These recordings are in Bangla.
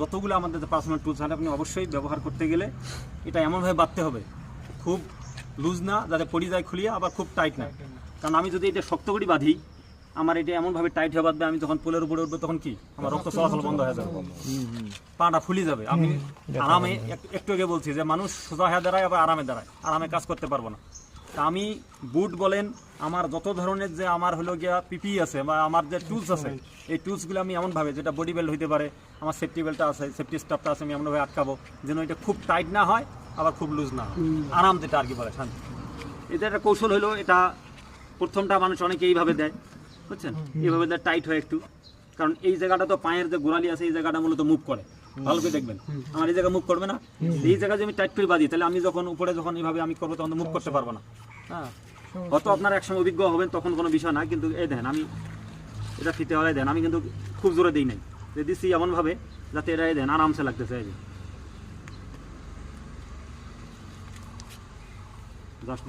যতগুলো আমাদের পার্সোনাল টুলস আছে আপনি অবশ্যই ব্যবহার করতে গেলে এটা এমনভাবে বাঁধতে হবে খুব লুজ না যাতে পড়ি যায় খুলিয়ে আবার খুব টাইট না। কারণ আমি যদি এটা শক্ত করে বাঁধি আমার এটা এমনভাবে টাইট হয়ে বাঁধবে আমি যখন পোলের উপরে উঠবো তখন কি? আমার রক্ত চলাচল বন্ধ হয়ে যাবে। পাটা ফুলি যাবে। আমি আরামে এক- একটু আগে বলছি যে মানুষ সোজা হয়ে দাঁড়ায় আবার আরামে দাঁড়ায়। আরামে কাজ করতে পারব না। আমি বুট বলেন আমার যত ধরনের যে আমার হলো গিয়া পিপি আছে বা আমার যে টুলস আছে এই টুলসগুলো আমি এমনভাবে যেটা বডি বেল্ট হইতে পারে আমার সেফটি বেল্টটা আছে সেফটি স্টাফটা আছে আমি এমনভাবে আটকাবো যেন এটা খুব টাইট না হয় আবার খুব লুজ না হয়। আরাম যেটা আর কি বলে শান্তি। এটা একটা কৌশল হলো এটা প্রথমটা মানুষ অনেকে এইভাবে দেয় বুঝছেন? এইভাবে দেয় টাইট হয় একটু। কারণ এই জায়গাটা তো পায়ের যে গোড়ালি আছে এই জায়গাটা মূলত মুভ করে। ভালো করে দেখবেন। আমার এই জায়গা মুভ করবে না? এই আমি টাইট বাঁধি, তাহলে আমি যখন উপরে যখন এইভাবে আমি করব, তখন মুভ করতে পারব না। হ্যাঁ? হয়তো আপনার একসঙ্গে অভিজ্ঞ হবেন, তখন কোনো বিষয় না, কিন্তু এই আমি এটা ফিতে হলে দেন, আমি কিন্তু খুব জোরে দিই নাই। দিচ্ছি এমনভাবে, যাতে দেন আরামসে লাগতেছে, এই যে। জাস্ট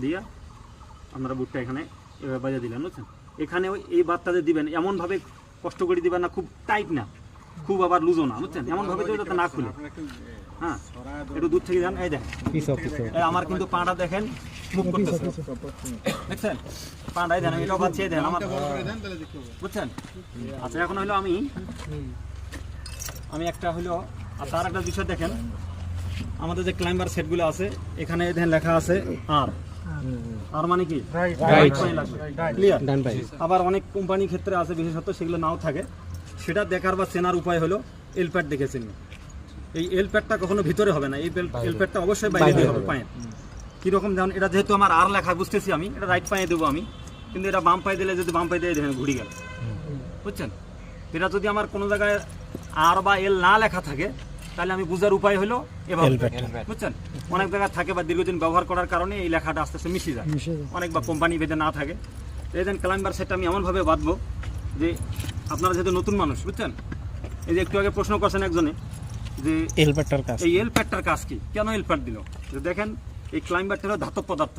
আপনারা বুটটা এখানে এভাবে দিলেন, বুঝছেন? এখানে ওই এই বাদটাতে দিবেন, এমনভাবে কষ্ট করে দিবেন না, খুব টাইট না। খুব আবার লুজো না বুঝছেন? এমনভাবে দিবেন যাতে না খুলে। হ্যাঁ একটু দূর থেকে যান এই দেখেন। আমার কিন্তু পাটা দেখেন মুভ করতেছে। দেখছেন? পাটাই দেন আমি এটাও পাচ্ছি দেন আমার বুঝছেন? আচ্ছা এখন হলো আমি আমি একটা হলো আর তার একটা বিষয় দেখেন। আমাদের যে ক্লাইম্বার সেটগুলো আছে এখানে দেখেন লেখা আছে আর আর মানে কি? ক্লিয়ার আবার অনেক কোম্পানির ক্ষেত্রে আছে বিশেষত সেগুলো নাও থাকে। সেটা দেখার বা চেনার উপায় হলো এল প্যাড দেখে চিনবে এই এল প্যাডটা কখনো ভিতরে হবে না এই এল প্যাডটা অবশ্যই বাইরে দিয়ে হবে। পায়ে কীরকম যেমন এটা যেহেতু আমার আর লেখা বুঝতেছি আমি এটা রাইট পায়ে দেবো আমি কিন্তু এটা বাম পায়ে দিলে যদি বাম পায়ে দিয়ে দেখেন ঘুরি গেল। বুঝছেন? এটা যদি আমার কোনো জায়গায় আর বা এল না লেখা থাকে তাহলে আমি বুঝার উপায় হলো এভাবে। বুঝছেন? অনেক জায়গায় থাকে বা দীর্ঘদিন ব্যবহার করার কারণে এই লেখাটা আস্তে আস্তে মিশে যায়। অনেক বা কোম্পানি ভেদে না থাকে। এই দেন ক্লাইম্বার সেটটা আমি এমনভাবে বাঁধবো যে আপনারা যেহেতু নতুন মানুষ বুঝছেন? এই যে একটু আগে প্রশ্ন করছেন একজনে যে এলবারটার কাজ এই এল প্যাডটার কাজ কি? কেন এল প্যাড দিল? যে দেখেন এই ক্লাইম্বারটা হলো ধাতব পদার্থ।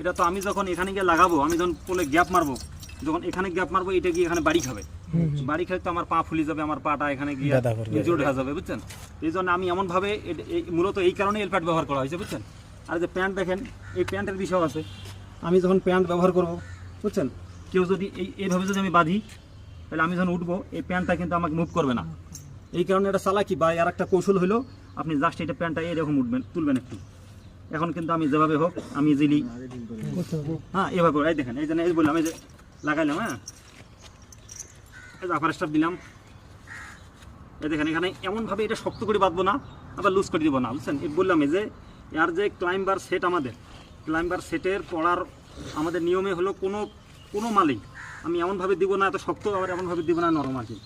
এটা তো আমি যখন এখানে গিয়ে লাগাবো আমি যখন পোলে গ্যাপ মারবো যখন এখানে গ্যাপ মারবো এটা গিয়ে এখানে বাড়ি খাবে। বাড়ি খেলে তো আমার পা ফুলে যাবে আমার পাটা এখানে গিয়ে। ইনজুর্ড হয়ে যাবে। বুঝছেন? এই জন্য আমি এমনভাবে মূলত এই কারণে এল প্যাড ব্যবহার করা হয়েছে বুঝছেন? আর যে প্যান্ট দেখেন এই প্যান্টের বিষয় আছে। আমি যখন প্যান্ট ব্যবহার করব বুঝছেন? কেউ যদি এই এইভাবে যদি আমি বাঁধি তাহলে আমি যখন উঠবো, এই প্যান্টটা কিন্তু আমাকে মুভ করবে না। এই কারণে এটা চালাকি বা আর একটা কৌশল হলো, আপনি জাস্ট এটা প্যান্টটা এরকম উঠবেন, তুলবেন একটু। এখন কিন্তু আমি যেভাবে হোক, আমি ইজিলি হ্যাঁ এভাবে এই দেখেন, এই জন্য এই বললাম, এই যে লাগাইলাম হ্যাঁ? এই যে আপার স্টাফ দিলাম। এই দেখেন, এখানে এমনভাবে এটা শক্ত করে বাঁধবো না, আবার লুজ করে দিব না, বুঝছেন? এই বললাম, এই যে এর যে ক্লাইম্বার সেট আমাদের ক্লাইম্বার সেটের পড়ার আমাদের নিয়মে হলো কোনো কোনো মালিক আমি এমনভাবে দিব না এত শক্ত আবার এমনভাবে দিব না নরম আর কি।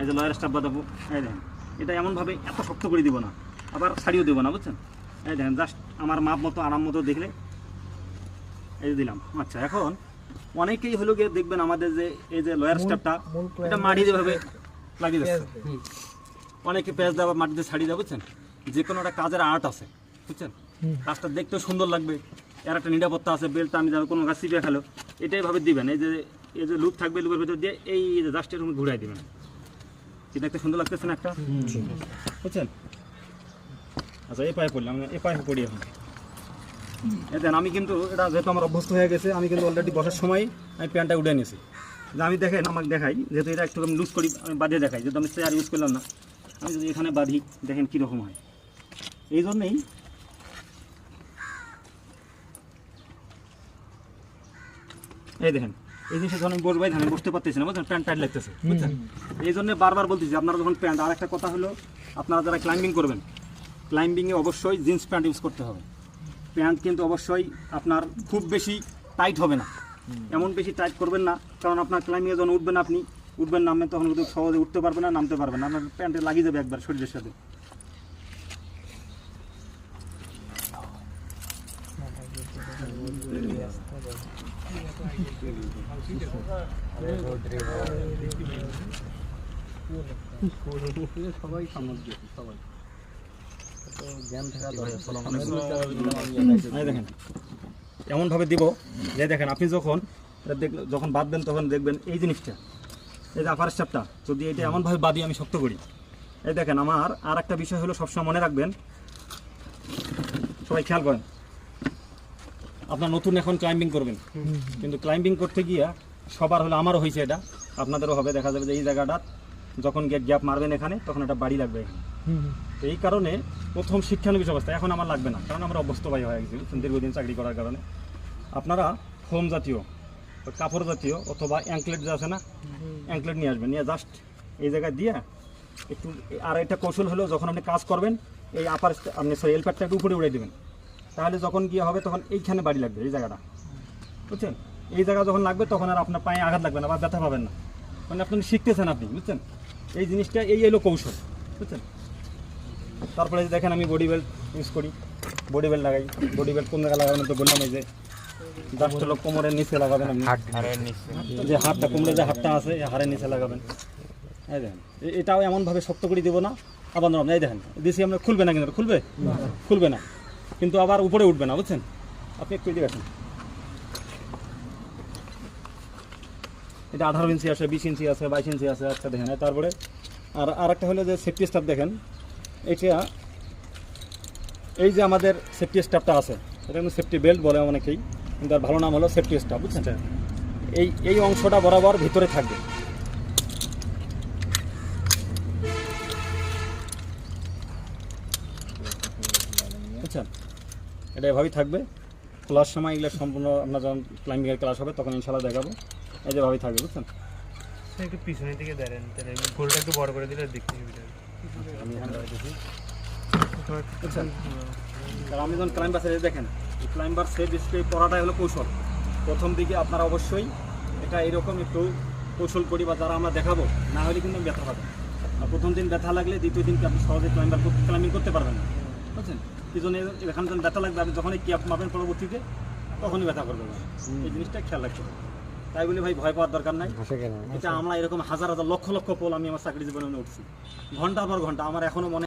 এই যে লয়ার স্টাফ বাঁধাবো এই দেখেন এটা এমনভাবে এত শক্ত করে দিব না আবার ছাড়িয়েও দেবো না বুঝছেন? এই দেখেন জাস্ট আমার মাপ মতো আরাম মতো দেখলে এই দিলাম। আচ্ছা এখন অনেকেই হলো গিয়ে দেখবেন আমাদের যে এই যে লয়ার স্টাফটা এটা মাটি যেভাবে লাগিয়ে দিচ্ছে। অনেকে পেঁয়াজ দেওয়া মাটিতে ছাড়িয়ে দেওয়া বুঝছেন? যে কোনো একটা কাজের আর্ট আছে। বুঝছেন? কাজটা দেখতেও সুন্দর লাগবে। এর একটা নিরাপত্তা আছে বেল্টটা আমি যাব কোনো গাছ চিপে খেলো এটাই ভাবে দিবেন। এই যে এই যে লুপ থাকবে লুপের ভিতর দিয়ে এই যে জাস্ট এরকম ঘুরাই দিবেন। কি দেখতে সুন্দর লাগতেছে না একটা? বুঝছেন? আচ্ছা এই পায়ে পড়লাম এই পায়ে পড়ি এখন। দেন, আমি কিন্তু এটা যেহেতু আমার অভ্যস্ত হয়ে গেছে, আমি কিন্তু অলরেডি বসার সময় আমি প্যান্টটা উঠে নিয়েছি। যে আমি দেখেন, আমাকে দেখাই, যেহেতু এটা একটু আমি লুজ করি, আমি বাঁধিয়ে দেখাই, যেহেতু আমি চেয়ার ইউজ করলাম না, আমি যদি এখানে বাঁধি, দেখেন কীরকম হয়। এই জন্যেই এই দেখেন এই জিনিসটা যখন আমি বসবাই আমি বসতে পারতেছি না প্যান্ট টাইট লাগতেছে বুঝছেন? এই জন্য বারবার বলতেছি আপনারা যখন প্যান্ট আর একটা কথা হলো আপনারা যারা ক্লাইম্বিং করবেন ক্লাইম্বিংয়ে অবশ্যই জিন্স প্যান্ট ইউজ করতে হবে। প্যান্ট কিন্তু অবশ্যই আপনার খুব বেশি টাইট হবে না। এমন বেশি টাইট করবেন না কারণ আপনার ক্লাইম্বিংয়ে যখন উঠবেন আপনি উঠবেন নামবেন তখন কিন্তু সহজে উঠতে পারবেন না নামতে পারবেন না। আপনার প্যান্টে লাগিয়ে যাবে একবার শরীরের সাথে। এমনভাবে দিব যে দেখেন, আপনি যখন যখন বাঁধবেন তখন দেখবেন এই জিনিসটা। এই যে আপার স্টাপটা যদি এটা এমনভাবে বাঁধি আমি শক্ত করি। এই দেখেন, আমার আর একটা বিষয় হলো সবসময় মনে রাখবেন, সবাই খেয়াল করেন আপনার নতুন এখন ক্লাইম্বিং করবেন। কিন্তু ক্লাইম্বিং করতে গিয়া সবার হলো আমারও হয়েছে এটা, আপনাদেরও হবে, দেখা যাবে যে এই জায়গাটা যখন গিয়ে গ্যাপ মারবেন এখানে, তখন একটা বাড়ি লাগবে তো এই কারণে প্রথম শিক্ষানবিশ অবস্থা এখন আমার লাগবে না, কারণ আমরা অভ্যস্ত ভাই হয়ে গেছি দীর্ঘদিন চাকরি করার কারণে। আপনারা ফোম জাতীয় কাপড় জাতীয়, অথবা অ্যাঙ্কলেট যে আছে না অ্যাঙ্কলেট নিয়ে আসবেন, নিয়ে জাস্ট এই জায়গায় দিয়ে একটু আর একটা কৌশল হলো, যখন আপনি কাজ করবেন, এই আপার আপনি সরি এলপ্যাডটা একটু উপরে উড়ে দেবেন। তাহলে যখন গিয়ে হবে তখন এইখানে বাড়ি লাগবে এই জায়গাটা। বুঝছেন? এই জায়গা যখন লাগবে তখন আর আপনার পায়ে আঘাত লাগবে না বা ব্যথা পাবেন না। মানে আপনি শিখতেছেন আপনি বুঝছেন? এই জিনিসটা এই এলো কৌশল বুঝছেন? তারপরে দেখেন আমি বডি বেল্ট ইউজ করি বডি বেল্ট লাগাই বডি বেল্ট কোন জায়গায় লাগাবেন তো বললাম এই যে জাস্ট হলো কোমরের নিচে লাগাবেন আপনি। যে হাতটা কোমরে যে হাতটা আছে হাড়ের নিচে লাগাবেন। এই দেখেন এটাও এমনভাবে শক্ত করে দিব না আবার নরম। এই দেখেন দিছি আমরা খুলবে না কিন্তু খুলবে? খুলবে না। কিন্তু আবার উপরে উঠবে না বুঝছেন? আপনি একটু এদিকে আসেন। এটা আঠারো ইঞ্চি আছে বিশ ইঞ্চি আছে বাইশ ইঞ্চি আছে আচ্ছা দেখেন তারপরে আর আর একটা হলো যে সেফটি স্টাফ দেখেন এটা এই যে আমাদের সেফটি স্টাফটা আছে এটা কিন্তু সেফটি বেল্ট বলে অনেকেই কিন্তু আর ভালো নাম হলো সেফটি স্টাফ বুঝছেন? এই এই অংশটা বরাবর ভিতরে থাকবে। বুঝছেন এটা এভাবেই থাকবে। ক্লাস সময় এগুলো সম্পূর্ণ আপনার যখন ক্লাইম্বিংয়ের ক্লাস হবে তখন ইনশাল্লাহ দেখাবো। এই যেভাবেই থাকবে বুঝছেন? একটু পিছনের দিকে দাঁড়ান তাহলে গোলটা একটু বড় করে দিলে দেখতে সুবিধা আমি। বুঝছেন আর আমি যখন ক্লাইম্বার সেট দেখেন ক্লাইম্বার সেট ডিসপ্লে পড়াটাই হলো কৌশল। প্রথম দিকে আপনারা অবশ্যই এটা এরকম একটু কৌশল করি বা যারা আমরা দেখাবো না হলে কিন্তু ব্যথা পাবেন আর প্রথম দিন ব্যথা লাগলে দ্বিতীয় দিন আপনি সহজে ক্লাইম্বার ক্লাইম্বিং করতে পারবেন না। বুঝছেন? এই জন্য এখানে যখন ব্যথা লাগবে আপনি যখনই ক্যাপ মাপেন পরবর্তীতে তখনই ব্যথা করবে এই জিনিসটা খেয়াল রাখতে হবে। তাই বলে ভাই ভয় পাওয়ার দরকার নাই। এটা আমরা এরকম হাজার হাজার লক্ষ লক্ষ পোল আমি আমার চাকরি জীবনে উঠছি। ঘণ্টার পর ঘণ্টা আমার এখনও মনে